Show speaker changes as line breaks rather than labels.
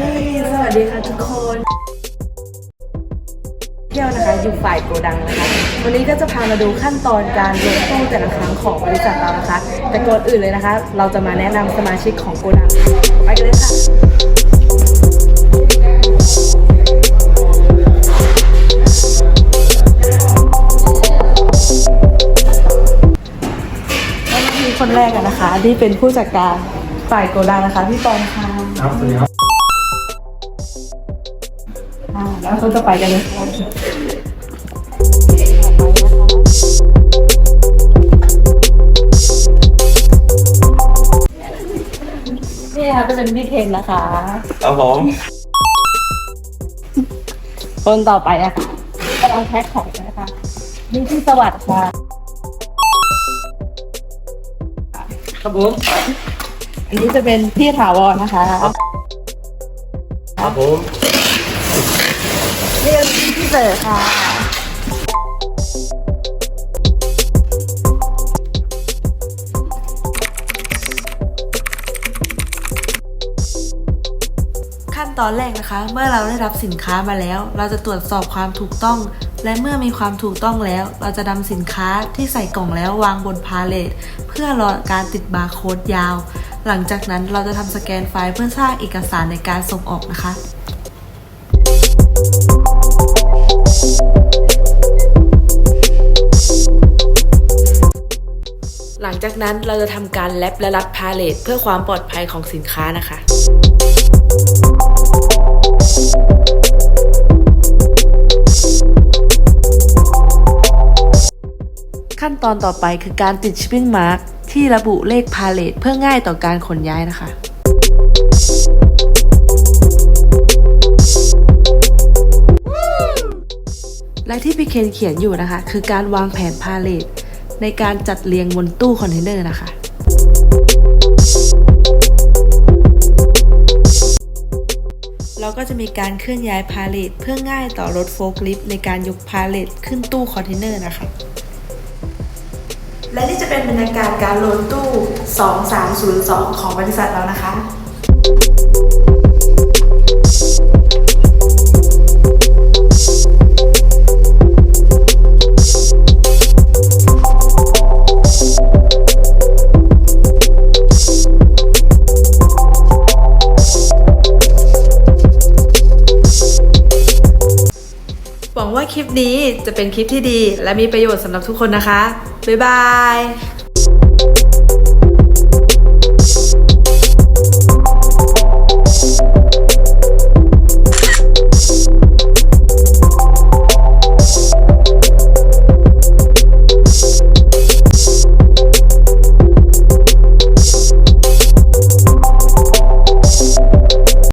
สวัสดีค่ะทุกคนเที่ยวนะคะอยู่ฝ่ายโกดังนะคะ วันนี้ก็จะพามาดูขั้นตอนการลงตู้แต่ละครั้งของบริษัทเรานะคะ แต่ก่อนอื่นเลยนะคะ เราจะมาแนะนำสมาชิกของโกดัง ไปกันเลยค่ะ แล้วก็มคนแรกอะนะคะ ที่เป็นผู้จัดการฝ่ายโกดังนะคะพี่ตอนค่ะ
ครับสวัสดีครับ
แล้วเขาจะไปกันเลยนี่ค่ะจะเป็นพี่เคนนะคะ
ครับผม
คนต่อไปอะค่ะกำลังแพ็คของนะคะนี่พี่สวัสดิ์ค่ะ
ครับผม
อันนี้จะเป็นพี่ถาวรนะคะ
ครับผม
นี่เป็นพี่เต๋อค่ะ ขั้นตอนแรกนะคะ เมื่อเราได้รับสินค้ามาแล้ว เราจะตรวจสอบความถูกต้อง และเมื่อมีความถูกต้องแล้ว เราจะนำสินค้าที่ใส่กล่องแล้ววางบนพาเลทเพื่อรอการติดบาร์โค้ดยาว หลังจากนั้นเราจะทำสแกนไฟล์เพื่อสร้างเอกสารในการส่งออกนะคะ หลังจากนั้นเราจะทำการแลบและรัดพาเลทเพื่อความปลอดภัยของสินค้านะคะขั้นตอนต่อไปคือการติดชิปปิ้งมาร์กที่ระบุเลขพาเลทเพื่อง่ายต่อการขนย้ายนะคะ และที่พี่เคนเขียนอยู่นะคะ คือการวางแผนพาเลทในการจัดเรียงบนตู้คอนเทนเนอร์นะคะเราก็จะมีการเคลื่อนย้ายพาเลทเพื่อง่ายต่อรถโฟล์คลิฟต์ในการยกพาเลทขึ้นตู้คอนเทนเนอร์นะคะ และนี่จะเป็นบรรยากาศการโหลดตู้ 2302 ของบริษัทเรานะคะ งว่าคลิปนี้จะเป็นคลิปที่ดี และมีประโยชน์สำหรับทุกคนนะคะ บ๊ายบาย